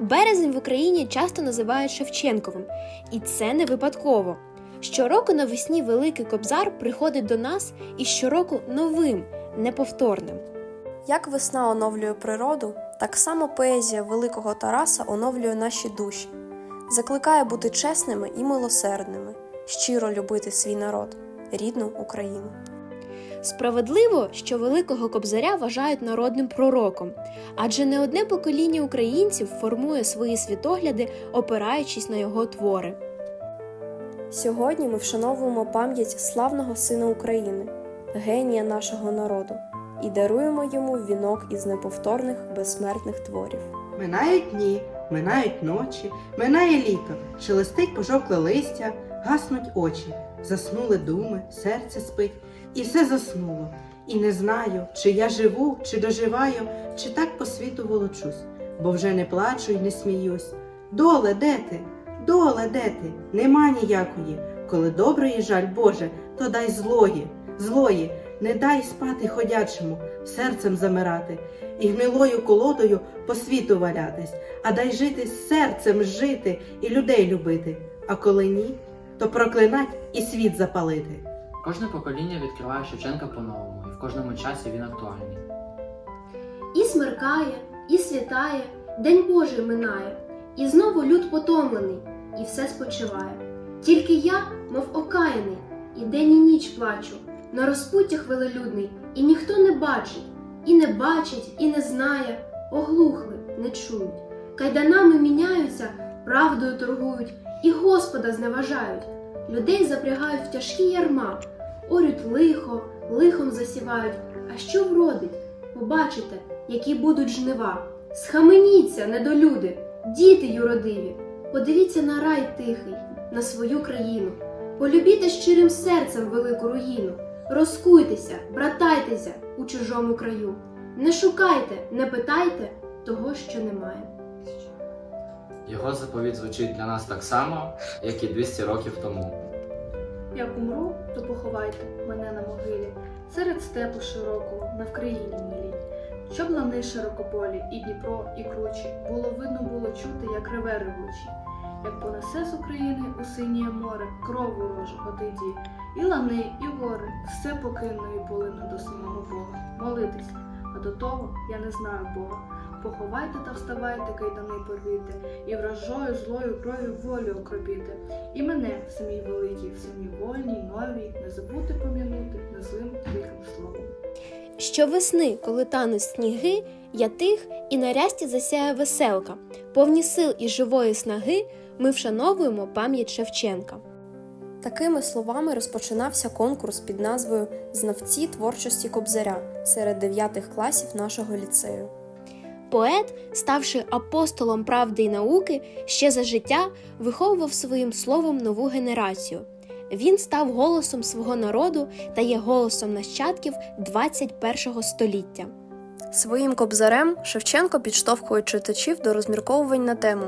Березень в Україні часто називають Шевченковим, і це не випадково. Щороку навесні Великий Кобзар приходить до нас і щороку новим, неповторним. Як весна оновлює природу, так само поезія великого Тараса оновлює наші душі, закликає бути чесними і милосердними, щиро любити свій народ, рідну Україну. Справедливо, що Великого Кобзаря вважають народним пророком, адже не одне покоління українців формує свої світогляди, опираючись на його твори. Сьогодні ми вшановуємо пам'ять славного сина України, генія нашого народу, і даруємо йому вінок із неповторних безсмертних творів. Минають дні, минають ночі, минає літо, шелестить пожовкле листя, гаснуть очі, заснули думи, серце спить, і все заснуло. І не знаю, чи я живу, чи доживаю, чи так по світу волочусь, бо вже не плачу й не сміюсь. Доле, де ти? Доле, де ти? Нема ніякої. Коли доброї жаль, Боже, то дай злої, злої, не дай спати ходячому, серцем замирати і гнилою колодою по світу валятись, а дай жити серцем жити і людей любити. А коли ні, то проклинать і світ запалити. Кожне покоління відкриває Шевченка по-новому, і в кожному часі він актуальний. І смеркає, і світає, День Божий минає, і знову люд потомлений, і все спочиває. Тільки я, мов окаяний, і день і ніч плачу, на розпуттях велелюдний, і ніхто не бачить, і не бачить, і не знає, оглухли, не чують. Кайданами міняються, правдою торгують, і Господа зневажають. Людей запрягають в тяжкі ярма, орють лихо, лихом засівають. А що вродить? Побачите, які будуть жнива. Схаменіться, недолюди, діти юродиві. Подивіться на рай тихий, на свою країну. Полюбіте щирим серцем велику руїну. Розкуйтеся, братайтеся у чужому краю. Не шукайте, не питайте того, що немає. Його заповідь звучить для нас так само, як і 200 років тому. Як умру, то поховайте мене на могилі, серед степу широкого, на Вкраїні милій. Щоб лани широкополі, і Дніпро, і кручі, було видно було чути, як реве ревучі, як понесе з України у синє море кров ворожу одиді, і лани, і гори, все покину і полину до самого Бога. Молитись, а до того я не знаю Бога. Поховайте та вставайте, кайдани порвіте, і вражою злою кров'ю волю окропіте. І мене в самій великій, в самій вольній, новій, не забудьте пом'янути незлим тихим словом. Щовесни, коли тануть сніги, я тих і на рясті засяє веселка. Повні сил і живої снаги ми вшановуємо пам'ять Шевченка. Такими словами розпочинався конкурс під назвою Знавці творчості Кобзаря серед дев'ятих класів нашого ліцею. Поет, ставши апостолом правди й науки, ще за життя виховував своїм словом нову генерацію. Він став голосом свого народу та є голосом нащадків 21 століття. Своїм кобзарем Шевченко підштовхує читачів до розмірковувань на тему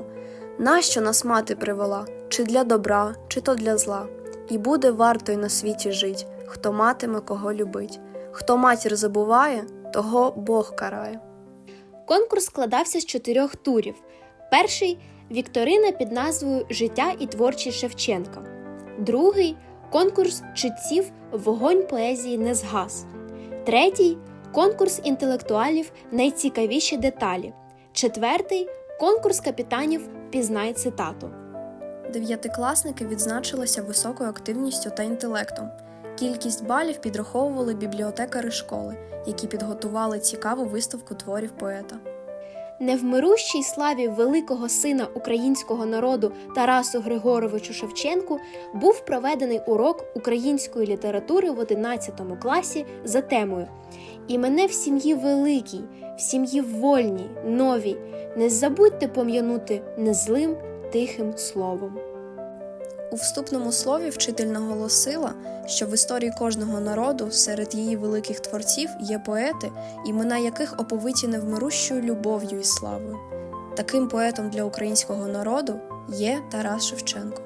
Нащо нас мати привела, чи для добра, чи то для зла, і буде вартою на світі жить, хто матиме кого любить, хто матір забуває, того Бог карає. Конкурс складався з чотирьох турів. Перший вікторина під назвою Життя і творчість Шевченка. Другий конкурс читців Вогонь поезії не згас. Третій конкурс інтелектуалів Найцікавіші деталі. Четвертий конкурс капітанів Пізнай цитату. Дев'ятикласники відзначилися високою активністю та інтелектом. Кількість балів підраховували бібліотекари школи, які підготували цікаву виставку творів поета. Невмирущій славі великого сина українського народу Тарасу Григоровичу Шевченку був проведений урок української літератури в 11 класі за темою І мене в сім'ї великій, в сім'ї вольній, новій. Не забудьте пом'янути незлим тихим словом. У вступному слові вчитель наголосила, що в історії кожного народу серед її великих творців є поети, імена яких оповиті невмирущою любов'ю і славою. Таким поетом для українського народу є Тарас Шевченко.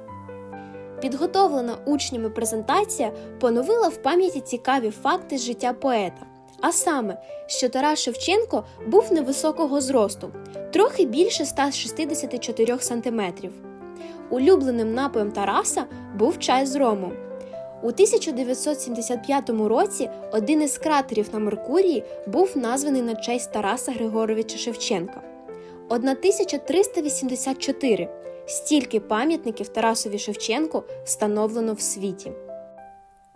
Підготовлена учнями презентація поновила в пам'яті цікаві факти з життя поета. А саме, що Тарас Шевченко був невисокого зросту, трохи більше 164 см. Улюбленим напоєм Тараса був чай з рому. У 1975 році один із кратерів на Меркурії був названий на честь Тараса Григоровича Шевченка. 1384 стільки пам'ятників Тарасові Шевченку встановлено в світі.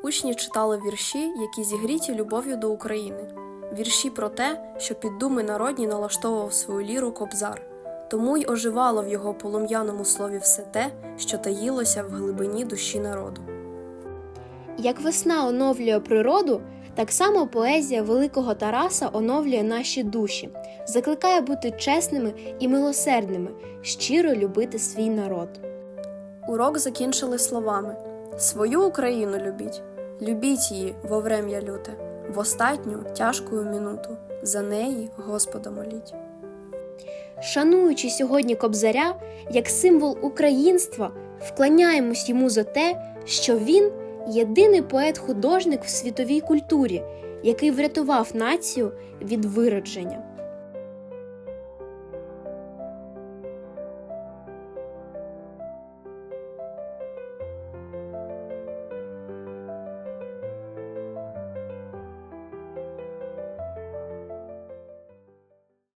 Учні читали вірші, які зігріті любов'ю до України. Вірші про те, що під думи народні налаштовував свою ліру кобзар. Тому й оживало в його полум'яному слові все те, що таїлося в глибині душі народу. Як весна оновлює природу, так само поезія великого Тараса оновлює наші душі, закликає бути чесними і милосердними, щиро любити свій народ. Урок закінчили словами: Свою Україну любіть, любіть її во врем'я люте, в остатню тяжкую минуту. За неї Господа моліть. Шануючи сьогодні Кобзаря як символ українства, вклоняємось йому за те, що він єдиний поет-художник в світовій культурі, який врятував націю від виродження.